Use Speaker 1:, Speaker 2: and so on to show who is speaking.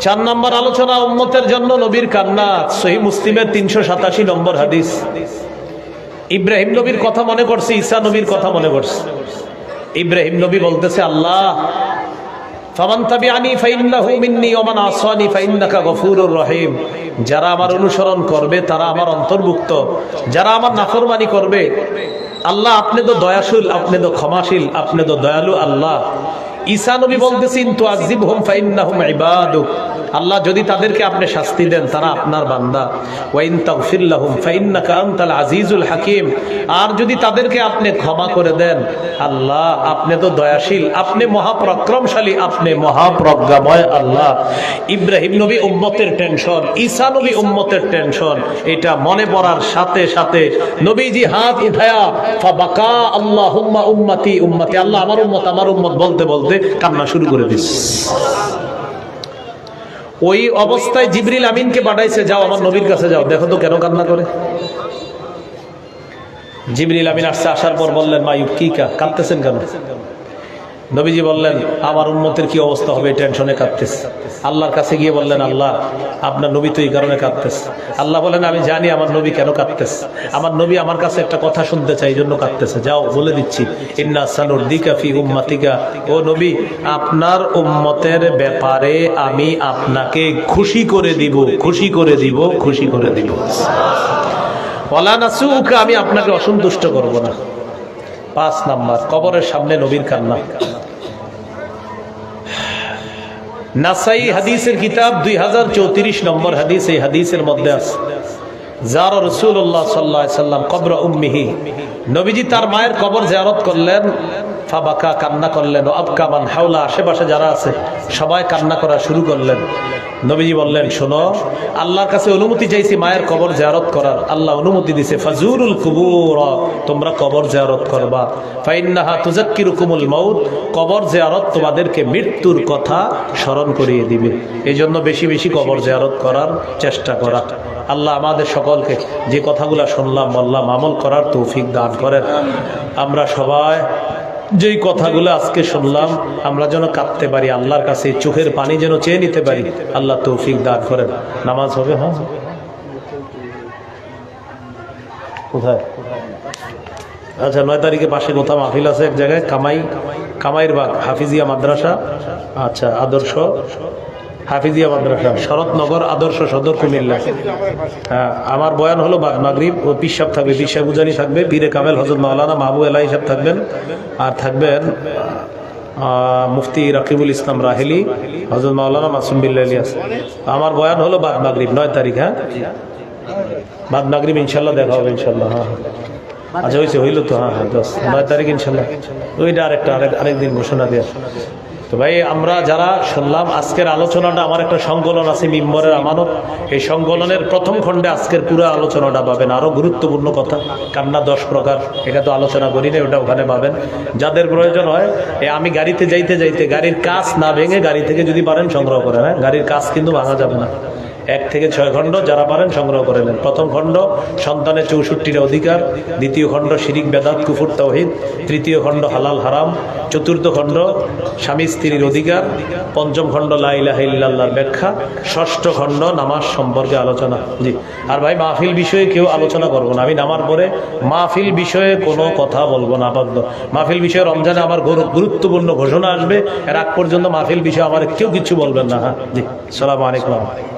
Speaker 1: চার নম্বর আলোচনা উম্মতের জন্য নবীর কান্না সহি মুসলিমের তিনশো সাতাশি নম্বর হাদিস। ইব্রাহিম নবীর কথা মনে করছে, ঈসা নবীর কথা মনে করছে। ইব্রাহিম নবী বলতেছে, আল্লাহ যারা আমার অনুসরণ করবে, তারা আমার অন্তর্ভুক্ত। যারা আমার নাফরমানি করবে, আল্লাহ, আপনি তো দয়াশীল, আপনি তো ক্ষমাশীল, আপনি তো দয়ালু আল্লাহ। ঈসা নবী বলতেছেন তো আজিবহুম ফাইন্নাহুম ইবাদুক। আল্লাহ যদি তাদেরকে আপনি শাস্তি দেন, তারা আপনার বান্দা। ওয়াইন তাগফির লাহুম ফাইন্নাকা আনতাল আজিজুল হাকিম। আর যদি তাদেরকে আপনি ক্ষমা করে দেন, আল্লাহ, আপনি তো দয়াশীল, আপনি মহাপরাক্রমশালী, আপনি মহাপ্রজ্ঞাময় আল্লাহ। ইব্রাহিম নবী উম্মতের টেনশন, ঈসা নবী উম্মতের টেনশন, এটা মনে পড়ার সাথে সাথে নবীজি হাত উঠায়া, ফাবাকা আল্লাহুম্মা উম্মতি উম্মতি, আল্লাহ আমার উম্মত আমার উম্মত বলতে বলতে কান্না শুরু করে দিস ওই অবস্থায় জিবরিল আমিনকে পাঠাইছে, যাও আমার নবীর কাছে যাও। দেখো তো কেন কান্না করে। জিবরিল আমিন আসছে, আসার পর বললেন মায়ুব কি কা কাঁদতেছেন কেন? নবীজি বললেন, আমার উন্মতের কি অবস্থা হবে? টেনশনে কাঁদতেছে। আল্লাহর কাছে গিয়ে বললেন, আল্লাহ, আপনার নবী তো এই কারণে কাঁদতেছে। আল্লাহ বলেন, আমি জানি আমার নবী কেন কাঁদতেছে। আমার নবী আমার কাছে একটা কথা শুনতে চাই এই জন্য কাঁদতেছে। যাও, বলে দিচ্ছি। ইন্না উম্মাতিকা। ও নবী, আপনার উম্মতের ব্যাপারে আমি আপনাকে খুশি করে দিব, খুশি করে দিব, খুশি করে দিব। ওলা নাসুকা, আমি আপনাকে অসন্তুষ্ট করব না। পাঁচ নাম্বার, কবরের সামনে নবীর কান্না। নাসাই হাদিসের কিতাব দুই হাজার চৌত্রিশ নম্বর হাদিস, এই হাদিসের মধ্যে আছে, যার রসুল্লাহ সাল্লাহ সাল্লাম কবর উম্মিহি, নবীজি তার মায়ের কবর জারত করলেন ফাবাকা কান্না করলেন আবকামান হাওলা, আশেপাশে যারা আছে, সবাই কান্না করা শুরু করলেন। নবীজি বললেন, শোনো, আল্লাহর কাছে অনুমতি চাইছি মায়ের কবর জিয়ারত করার। আল্লাহ অনুমতি দিছে, ফাজুরুল কুবুর, তোমরা কবর জিয়ারত করবা। ফাইন্নাহা তুজাক্কিরুকুমুল মাউত, কবর জিয়ারত তোমাদেরকে মৃত্যুর কথা স্মরণ করিয়ে দিবে। এই জন্য বেশি বেশি কবর জিয়ারত করার চেষ্টা করা। আল্লাহ আমাদের সকলকে যে কথাগুলো শুনলাম, বললাম, আমল করার তৌফিক দান করেন। আমরা সবাই যেই কথাগুলো আজকে শুনলাম, আমরা যেন কাঁদতে পারি, আল্লাহর কাছে চোখের পানি যেন চেয়ে নিতে পারি, আল্লাহ তৌফিক দান করেন। নামাজ হবে হ্যাঁ? কোথায়? আচ্ছা নয় তারিখে পাশে কোথাও মাহফিল আছে এক জায়গায়? কামাই কামাইর বাগ, হাফিজিয়া মাদ্রাসা। আচ্ছা আদর্শ। হাফিজিয়া মাদ্রাসা। শরৎনগর আদর্শ সদর কুমিল্লা। হ্যাঁ আমার বয়ান হলো মাগরিব ও পিসাব থাকবে। পিসাব উজানি থাকবে, পীরে কামেল হজরত মাওলানা মাহবুব এলাই সাহেব থাকবেন। আর থাকবেন মুফতি রাকিবুল ইসলাম রাহেলি হজরত মাওলানা মাসুম বিল্লা ইলিয়াস। আমার বয়ান হলো বাগ মাগরিব, নয় তারিখ হ্যাঁ? বাদ মাগরিব ইনশাল্লাহ দেখা হবে, ইনশাল্লাহ হ্যাঁ আচ্ছা হয়েছে হইল তো হ্যাঁ হ্যাঁ দশ নয় তারিখ ইনশাল্লাহ। ওইটা আরেকটা, আরেক আরেকদিন ঘোষণা দেওয়া তো ভাই, আমরা যারা শুনলাম আজকের আলোচনাটা, আমার একটা সংকলন আছে মিম্বরের আমানত। এই সংকলনের প্রথম খণ্ডে আজকের পুরো আলোচনাটা পাবেন। আরও গুরুত্বপূর্ণ কথা, কান্না দশ প্রকার। এটা তো আলোচনা করি না ওটা ওখানে পাবেন। যাদের প্রয়োজন হয়, এ আমি গাড়িতে যাইতে যাইতে, গাড়ির কাজ না ভেঙে গাড়ি থেকে যদি পারেন, সংগ্রহ করেন হ্যাঁ? গাড়ির কাজ কিন্তু ভাঙা যাবে না। এক থেকে ছয় খণ্ড যারা পারেন সংগ্রহ করে নেন। প্রথম খণ্ড, সন্তানের চৌষট্টির অধিকার। দ্বিতীয় খণ্ড, শিরিক, বেদাত, কুফুর তৌহিদ তৃতীয় খণ্ড, হালাল, হারাম। চতুর্থ খণ্ড, স্বামী স্ত্রীর অধিকার। পঞ্চম খণ্ড লাইলাহ ব্যাখ্যা। ষষ্ঠ খণ্ড, নামাজ সম্পর্কে আলোচনা। জি। আর ভাই, মাহফিল বিষয়ে কেউ আলোচনা করব না। আমি নামার পরে মাহফিল বিষয়ে কোনো কথা বলব না, আপাতত। মাহফিল বিষয়ে রমজানে আমার গুরুত্বপূর্ণ ঘোষণা আসবে। এর আগ পর্যন্ত মাহফিল বিষয়ে আমার কেউ কিছু বলবেন না। হ্যাঁ জি। সালাম আলাইকুম।